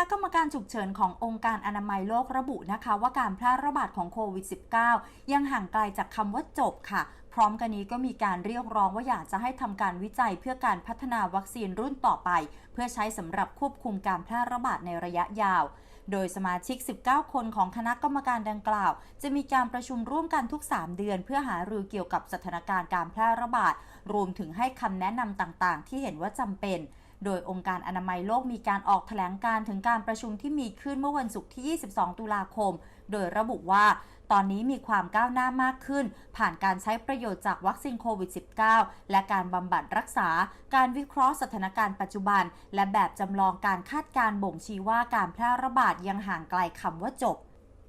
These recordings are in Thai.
ณะกรรมการฉุกเฉินขององค์การอนามัยโลกระบุนะคะ ว่าการแพร่ระบาดของโควิด -19 ยังห่างไกลจากคำว่าจบค่ะ พร้อมกันนี้ก็มีการเรียกร้องว่าอยากจะให้ทำการวิจัยเพื่อการพัฒนาวัคซีนรุ่นต่อไป เพื่อใช้สำหรับควบคุมการแพร่ระบาดในระยะยาว โดยสมาชิก 19 คนของคณะกรรมการดังกล่าว จะมีการประชุมร่วมกันทุก 3 เดือน เพื่อหารือเกี่ยวกับสถานการณ์การแพร่ระบาด รวมถึงให้คำแนะนำต่างๆ ที่เห็นว่าจำเป็น โดยองค์การอนามัยโลกมีการออกแถลงการถึงการประชุมที่มีขึ้นเมื่อวันศุกร์ที่ 22 ตุลาคม โดยระบุว่าตอนนี้มีความก้าวหน้ามากขึ้น ผ่านการใช้ประโยชน์จากวัคซีนโควิด -19 และการบำบัดรักษา การวิเคราะห์สถานการณ์ปัจจุบัน และแบบจำลองการคาดการบ่งชี้ว่าการแพร่ระบาดยังห่างไกลคำว่าจบ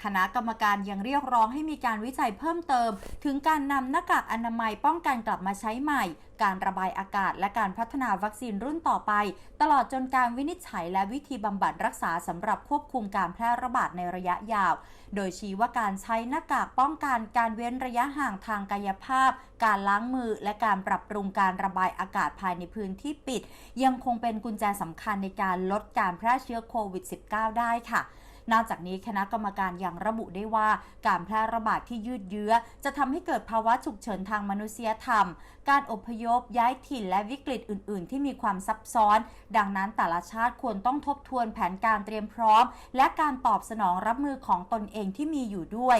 คณะกรรมการยังเรียกร้องให้มีการวิจัยเพิ่มเติม ถึงการนำหน้ากากอนามัยป้องกันกลับมาใช้ใหม่ การระบายอากาศและการพัฒนาวัคซีนรุ่นต่อไป ตลอดจนการวินิจฉัยและวิธีบำบัดรักษาสำหรับควบคุมการแพร่ระบาดในระยะยาว โดยชี้ว่าการใช้หน้ากากป้องกันการเว้นระยะห่างทางกายภาพ การล้างมือ และการปรับปรุงการระบายอากาศภายในพื้นที่ปิด ยังคงเป็นกุญแจสำคัญในการลดการแพร่เชื้อโควิด -19 ได้ค่ะ นอกจากนี้คณะกรรมการยังระบุได้ว่า การแพร่ระบาดที่ยืดเยื้อ จะทำให้เกิดภาวะฉุกเฉินทางมนุษยธรรม การอพยพย้ายถิ่นและวิกฤตอื่น ๆ ที่มีความซับซ้อน ดังนั้นแต่ละชาติควรต้องทบทวนแผนการเตรียมพร้อม และการตอบสนองรับมือของตนเองที่มีอยู่ด้วย